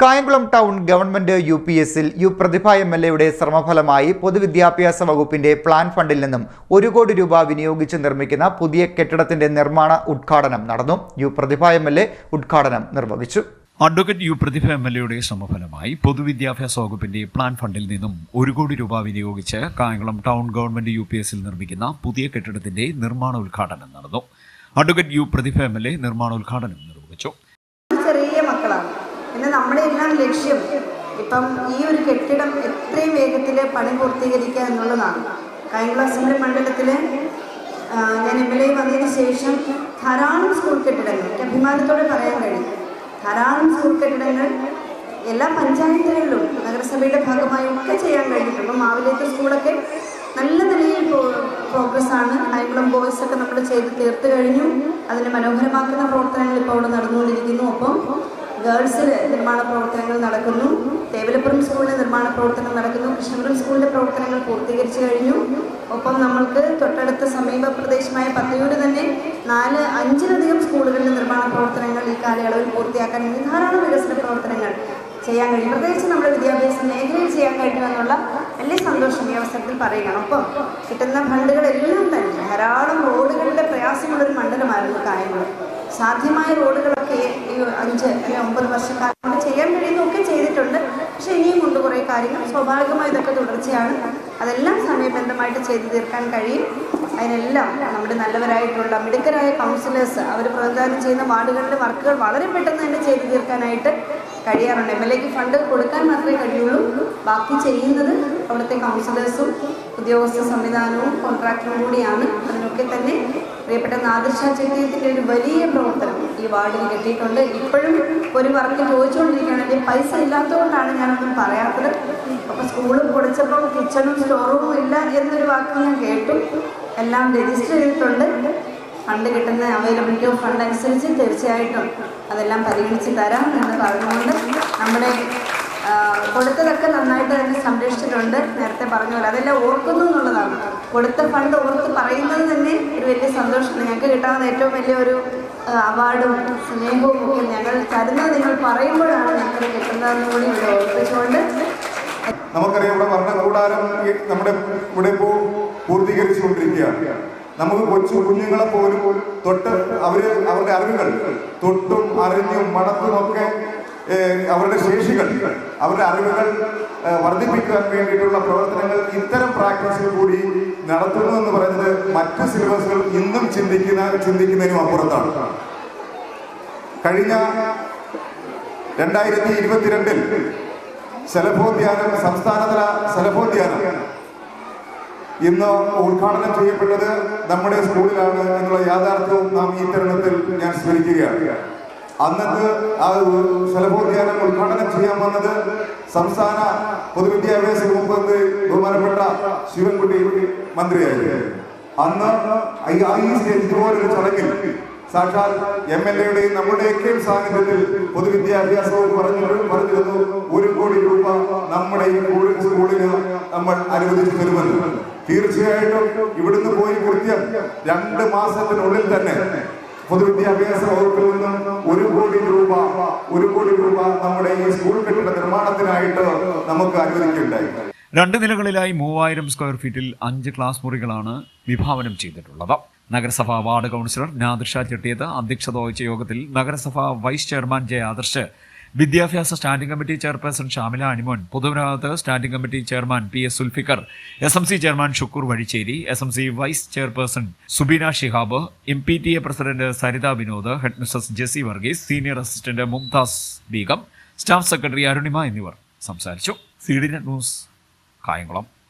Kayamkulam town government U P എസിൽ U Prathibha M L എയുടെ ശ്രമഫലമായി പൊതുവിദ്യാഭ്യാസ വകുപ്പിന്റെ പ്ലാൻ ഫണ്ടിൽ നിന്നും ഒരു കോടി രൂപ വിനിയോഗിച്ച് നിർമ്മിക്കുന്ന പുതിയ കെട്ടിടത്തിന്റെ നിർമ്മാണ ഉദ്ഘാടനം നടന്നു. U Prathibha M L A ഉദ്ഘാടനം നിർവഹിച്ചു. Advocate U Prathibha M L എയുടെ ശ്രമഫലമായി പൊതുവിദ്യാഭ്യാസ വകുപ്പിന്റെ പ്ലാൻ ഫണ്ടിൽ നിന്നും ഒരു കോടി രൂപ വിനിയോഗിച്ച് Kayamkulam town government U P എസിൽ നിർമ്മിക്കുന്ന പുതിയ കെട്ടിടത്തിന്റെ നിർമ്മാണ ഉദ്ഘാടനം നടന്നു. Advocate U Prathibha M L A നിർമ്മാണോദ്ഘാടനം നിർവഹിച്ചു. എന്നാൽ നമ്മുടെ എല്ലാം ലക്ഷ്യം ഇപ്പം ഈ ഒരു കെട്ടിടം എത്രയും വേഗത്തിൽ പണി പൂർത്തീകരിക്കുക എന്നുള്ളതാണ്. കായംകുളം അസംബ്ലി മണ്ഡലത്തിൽ ഞാൻ എം എൽ എ വന്നതിന് ശേഷം ധാരാളം സ്കൂൾ കെട്ടിടങ്ങൾ എനിക്ക് അഭിമാനത്തോടെ പറയാൻ കഴിയും. ധാരാളം സ്കൂൾ കെട്ടിടങ്ങൾ എല്ലാ പഞ്ചായത്തുകളിലും നഗരസഭയുടെ ഭാഗമായി ഒക്കെ ചെയ്യാൻ കഴിഞ്ഞിട്ടുണ്ട്. അപ്പം മാവിലേക്ക് സ്കൂളൊക്കെ നല്ല നിലയിൽ പ്രോഗ്രസ്സാണ് കായംകുളം ബോയ്സ് ഒക്കെ നമ്മൾ ചെയ്ത് തീർത്ത് കഴിഞ്ഞു. അതിനെ മനോഹരമാക്കുന്ന പ്രവർത്തനങ്ങൾ ഇപ്പോൾ അവിടെ നടന്നുകൊണ്ടിരിക്കുന്നു. ഒപ്പം ഗേൾസിൽ നിർമ്മാണ പ്രവർത്തനങ്ങൾ നടക്കുന്നു. തേവലപ്പുറം സ്കൂളിലെ നിർമ്മാണ പ്രവർത്തനം നടക്കുന്നു. കൃഷ്ണപുരം സ്കൂളിലെ പ്രവർത്തനങ്ങൾ പൂർത്തീകരിച്ചു കഴിഞ്ഞു. ഒപ്പം നമ്മൾക്ക് തൊട്ടടുത്ത സമീപ പ്രദേശമായ പത്തയൂര് തന്നെ നാല് അഞ്ചിലധികം സ്കൂളുകളിലെ നിർമ്മാണ പ്രവർത്തനങ്ങൾ ഈ കാലയളവിൽ പൂർത്തിയാക്കാൻ ധാരാളം വികസന പ്രവർത്തനങ്ങൾ ചെയ്യാൻ കഴിയും. പ്രത്യേകിച്ച് നമ്മുടെ വിദ്യാഭ്യാസ മേഖലയിൽ ചെയ്യാൻ കഴിയുമെന്നുള്ള വലിയ സന്തോഷം ഈ അവസരത്തിൽ പറയുകയാണ്. ഒപ്പം കിട്ടുന്ന ഫണ്ടുകളെല്ലാം തന്നെ ധാരാളം റോഡുകളുടെ പ്രയാസമുള്ളൊരു മണ്ഡലമായിരുന്നു കായംകുളം. സാധ്യമായ റോഡുകളൊക്കെ ഈ അഞ്ച് അല്ലെങ്കിൽ ഒമ്പത് വർഷക്കാലം കൊണ്ട് ചെയ്യാൻ കഴിയുന്നതൊക്കെ ചെയ്തിട്ടുണ്ട്. പക്ഷേ ഇനിയും കൊണ്ട് കുറേ കാര്യങ്ങൾ. സ്വാഭാവികമായി ഇതൊക്കെ തുടർച്ചയാണ്. അതെല്ലാം സമയബന്ധമായിട്ട് ചെയ്തു തീർക്കാൻ കഴിയും. അതിനെല്ലാം നമ്മുടെ നല്ലവരായിട്ടുള്ള മിടുക്കരായ കൗൺസിലേഴ്സ് അവർ പ്രതിദാനം ചെയ്യുന്ന വാർഡുകളിലെ വർക്കുകൾ വളരെ പെട്ടെന്ന് തന്നെ ചെയ്തു തീർക്കാനായിട്ട് കഴിയാറുണ്ട്. എം എൽ എക്ക് ഫണ്ട് കൊടുക്കാൻ മാത്രമേ കഴിയുള്ളൂ. ബാക്കി ചെയ്യുന്നത് അവിടുത്തെ കൗൺസിലേഴ്സും ഉദ്യോഗസ്ഥ സംവിധാനവും കോൺട്രാക്ടറും കൂടിയാണ്. അതിനൊക്കെ തന്നെ പ്രിയപ്പെട്ട നാദിർഷാ ചെട്ടിയത്തിന്റെ ഒരു വലിയ പ്രവർത്തനം ഈ വാർഡിൽ കിട്ടിയിട്ടുണ്ട്. ഇപ്പോഴും ഒരു വർക്ക് ചോദിച്ചുകൊണ്ടിരിക്കുകയാണെങ്കിൽ പൈസ ഇല്ലാത്തതുകൊണ്ടാണ് ഞാനൊന്നും പറയാത്തത്? അപ്പോൾ സ്കൂളിൽ പൊളിച്ചപ്പോൾ കിച്ചണും സ്റ്റോറൂമും ഇല്ല എന്നൊരു വാക്ക് ഞാൻ കേട്ടു. എല്ലാം രജിസ്റ്റർ ചെയ്തിട്ടുണ്ട്. ഫണ്ട് കിട്ടുന്ന അവൈലബിലിറ്റി ഓഫ് ഫണ്ട് അനുസരിച്ച് തീർച്ചയായിട്ടും അതെല്ലാം പരിഗണിച്ച് തരാം എന്ന് പറഞ്ഞുകൊണ്ട് നമ്മുടെ കൊടുത്തതൊക്കെ നന്നായിട്ട് തന്നെ സംരക്ഷിച്ചിട്ടുണ്ട്. നേരത്തെ പറഞ്ഞ പോലെ അതെല്ലാം ഓർക്കുന്നു എന്നുള്ളതാണ്. കൊടുത്ത ഫണ്ട് ഓർത്ത് പറയുന്നത് തന്നെ ഒരു വലിയ സന്തോഷമാണ് ഞങ്ങൾക്ക് കിട്ടാവുന്ന ഏറ്റവും വലിയ ഒരു അവാർഡും സ്നേഹവും ഒക്കെ ഞങ്ങൾ തരുന്നത് നിങ്ങൾ പറയുമ്പോഴാണ് ഞങ്ങൾക്ക് കിട്ടുന്നതെന്ന് കൂടി ഇവിടെ ഓർപ്പിച്ചുകൊണ്ട്. നമുക്കറിയാം ഇവിടെ ഭരണകൂടാരം കൂടാരം നമ്മുടെ ഇവിടെ ഇപ്പോൾ പൂർത്തീകരിച്ചുകൊണ്ടിരിക്കുകയാണ്. നമുക്ക് കൊച്ചു കുഞ്ഞുങ്ങളെ പോലും തൊട്ട് അവർ അവരുടെ അറിവുകൾ തൊട്ടും അറിഞ്ഞും മണത്തും ഒക്കെ അവരുടെ ശേഷികൾ അവരുടെ അറിവുകൾ വർദ്ധിപ്പിക്കാൻ വേണ്ടിയിട്ടുള്ള പ്രവർത്തനങ്ങൾ ഇത്തരം പ്രാക്ടീസിൽ കൂടി നടത്തുന്നു എന്ന് പറയുന്നത് മറ്റ് സിലബസുകൾ ഇന്നും ചിന്തിക്കുന്ന ചിന്തിക്കുന്നതിനും അപ്പുറത്താണ്. കഴിഞ്ഞ രണ്ടായിരത്തി ഇരുപത്തിരണ്ടിൽ ശലഭോദ്യാനം സംസ്ഥാനതല ശലഭോദ്യാനം ഇന്ന് ഉദ്ഘാടനം ചെയ്യപ്പെട്ടത് നമ്മുടെ സ്കൂളിലാണ് എന്നുള്ള യാഥാർത്ഥ്യവും നാം ഈ തരുണത്തിൽ ഞാൻ സ്മരിക്കുകയാണ്. അന്നത്തെ ആ ശലഭോദ്യാനം ഉദ്ഘാടനം ചെയ്യാൻ വന്നത് സംസ്ഥാന പൊതുവിദ്യാഭ്യാസ വകുപ്പ് ബഹുമാനപ്പെട്ട ശിവൻകുട്ടി. മന്ത്രിയായിരുന്നു. അന്ന് ഇതുപോലൊരു ചടങ്ങിൽ സാക്ഷാൽ എം എൽ എയുടെയും നമ്മുടെയൊക്കെയും സാന്നിധ്യത്തിൽ പൊതുവിദ്യാഭ്യാസ വകുപ്പ് പറഞ്ഞു പറഞ്ഞിരുന്നു. ഒരു കോടി രൂപ നമ്മുടെ ഈ സ്കൂളിന് നമ്മൾ അനുവദിച്ചു തരുമെന്ന്. തീർച്ചയായിട്ടും ഇവിടുന്ന് പോയി കൃത്യം രണ്ട് മാസത്തിനുള്ളിൽ തന്നെ പൊതുവിദ്യാഭ്യാസ വകുപ്പിൽ നിന്ന് ഒരു കോടി രൂപ ഒരു കോടി രൂപ നമ്മുടെ ഈ സ്കൂൾ കെട്ടിട നിർമ്മാണത്തിനായിട്ട് നമുക്ക് അനുവദിക്കുകയുണ്ടായി. രണ്ട് നിലകളിലായി മൂവായിരം സ്ക്വയർ ഫീറ്റിൽ അഞ്ച് ക്ലാസ് മുറികളാണ് വിഭാവനം ചെയ്തിട്ടുള്ളത്. നഗരസഭാ വാർഡ് കൗൺസിലർ നാദിർഷ ചെട്ടിയത്ത് അധ്യക്ഷത വഹിച്ച യോഗത്തിൽ നഗരസഭാ വൈസ് ചെയർമാൻ ജെ ആദർശ് വിദ്യാഭ്യാസ standing committee chairperson Shamila Animon പൊതുമരാമത്ത് standing committee chairman P S Sulfikar S M C chairman Shukoor Vazhicheri S M C vice chairperson Subeena Shihab M P T A president Saritha Vinod head Jessy Varghese senior assistant Mumtaz Begum staff secretary Arunima എന്നിവർ സംസാരിച്ചു. C D news Kayamkulam.